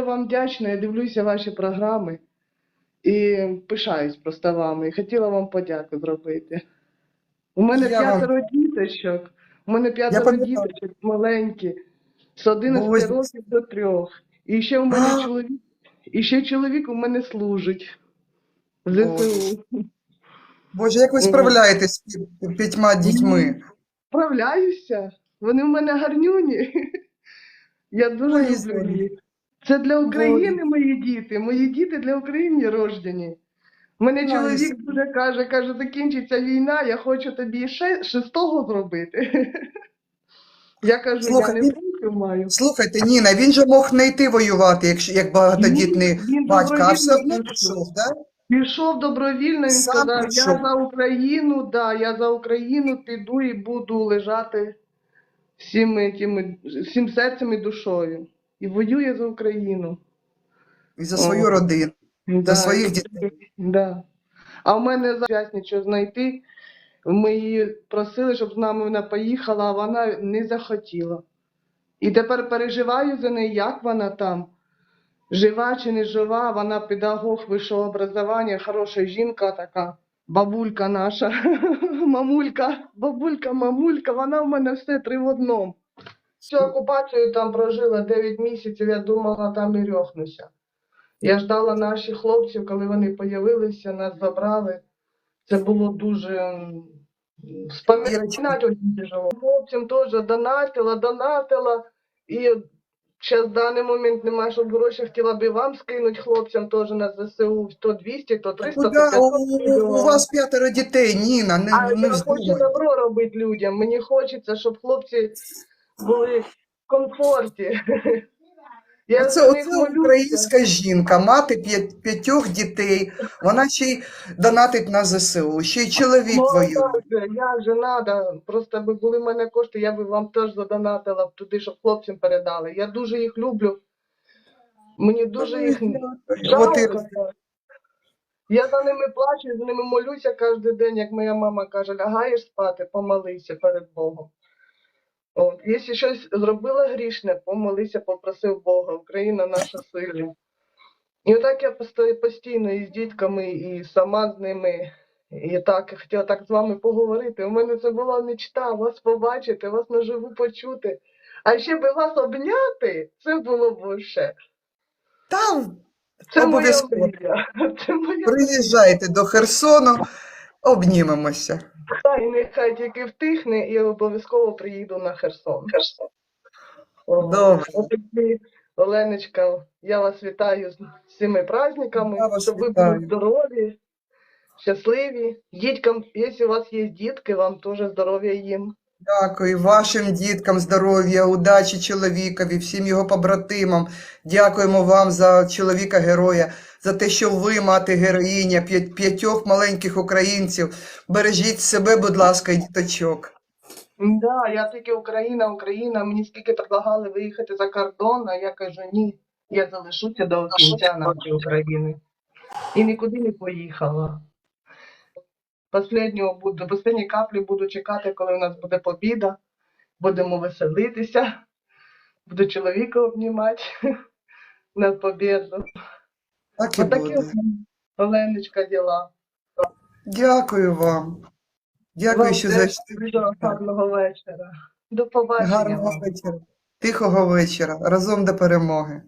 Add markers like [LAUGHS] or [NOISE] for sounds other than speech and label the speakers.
Speaker 1: вам вдячна, я дивлюся ваші програми і пишаюсь просто вами. І хотіла вам подяку зробити. У мене
Speaker 2: Я вам-
Speaker 1: п'ятеро діточок. У мене п'ятеро діточок маленькі, з 11
Speaker 2: Ось.
Speaker 1: років до трьох. І ще у мене
Speaker 2: А.
Speaker 1: чоловік, і ще чоловік у мене служить в ЗСУ.
Speaker 2: Боже, як ви справляєтесь з п'ятьма дітьми?
Speaker 1: Справляюся. Вони в мене гарнюні. [LAUGHS] Я дуже
Speaker 2: Ой,
Speaker 1: люблю їх. Це для України мої діти. Мої діти для України рождені. Мене чоловік дуже каже, каже, закінчиться війна, я хочу тобі ще шестого зробити. [LAUGHS] Я кажу,
Speaker 2: Слухай,
Speaker 1: я не проти маю.
Speaker 2: Слухайте, Ніна, він же мог не йти воювати, якщо як багатодітний
Speaker 1: Він-
Speaker 2: батько, а все одно
Speaker 1: пішов.
Speaker 2: так?
Speaker 1: Пішов добровільно, він
Speaker 2: Сам
Speaker 1: сказав,
Speaker 2: пішов.
Speaker 1: я за Україну, да, я за Україну піду і буду лежати всім, тими, всім серцем і душою. І воює за Україну.
Speaker 2: І за
Speaker 1: О.
Speaker 2: свою родину.
Speaker 1: Да.
Speaker 2: своїх дітей.
Speaker 1: Да. А в мене зараз нічого знайти. Ми її просили, щоб з нами вона поїхала, а вона не захотіла. І тепер переживаю за неї, як вона там. Жива чи не жива, вона педагог вищого образування, хороша жінка така, бабулька наша, [LAUGHS] мамулька, бабулька, мамулька, вона в мене все три в одному. Всю окупацію там прожила 9 місяців, я думала, там і рьохнуся. Я ждала наших хлопців, коли вони появилися, нас забрали. Це було дуже м, споминати тяжело. Хлопцям теж донатила, донатила. І зараз в даний момент немає, щоб гроші хотіла би вам скинути хлопцям теж на ЗСУ, то 200, то 300,
Speaker 2: Ну,
Speaker 1: то 500
Speaker 2: у, у вас п'ятеро дітей, Ніна, не,
Speaker 1: а
Speaker 2: не
Speaker 1: я хочу добро робити людям. Мені хочеться, щоб хлопці були в комфорті. Я
Speaker 2: Оце, оце українська жінка, мати п'ять- п'ятьох дітей, вона ще й донатить на ЗСУ, ще й чоловік
Speaker 1: Ну,
Speaker 2: воює.
Speaker 1: так же, надо. Просто аби були в мене кошти, я би вам теж задонатила б туди, щоб хлопцям передали. Я дуже їх люблю. Мені дуже їх
Speaker 2: От і.
Speaker 1: Я за ними плачу, за ними молюся кожен день, як моя мама каже, лягаєш спати, помолися перед Богом. От. Якщо щось зробила грішне, помолися, попросив Бога, Україна наша сильна. І отак я постійно і з дітками, і сама з ними. І так, я хотіла так з вами поговорити. У мене це була мечта, вас побачити, вас наживу почути. А ще би вас обняти, це було б ще.
Speaker 2: Там
Speaker 1: Це
Speaker 2: Обов'язково. [LAUGHS]
Speaker 1: моя
Speaker 2: приїжджайте до Херсону, обнімемося.
Speaker 1: Хай нехай тільки втихне, і я обов'язково приїду на Херсон. Херсон.
Speaker 2: Добре.
Speaker 1: Оленечка, я вас вітаю з цими праздниками, щоб ви були здорові, щасливі. Діткам, якщо у вас є дітки, вам теж здоров'я їм.
Speaker 2: Дякую вашим діткам, здоров'я, удачі чоловікові, всім його побратимам. Дякуємо вам за чоловіка-героя, за те, що ви, мати героїня, п'ятьох маленьких українців. Бережіть себе, будь ласка, і діточок.
Speaker 1: Да, я тільки Україна, Україна. Мені скільки предлагали виїхати за кордон, а я кажу ні, я залишуся до кінця нашої України. І нікуди не поїхала. Последнього буду, до останньої каплі буду чекати, коли у нас буде побіда. Будемо веселитися. Буду чоловіка обнімати [LAUGHS] на побіду.
Speaker 2: Так і
Speaker 1: Отакі
Speaker 2: буде.
Speaker 1: Оленочка діла.
Speaker 2: Дякую вам. Дякую,
Speaker 1: Вам
Speaker 2: що зайшли.
Speaker 1: дуже гарного вечора. До побачення.
Speaker 2: Гарного вечора. Тихого вечора. Разом до перемоги.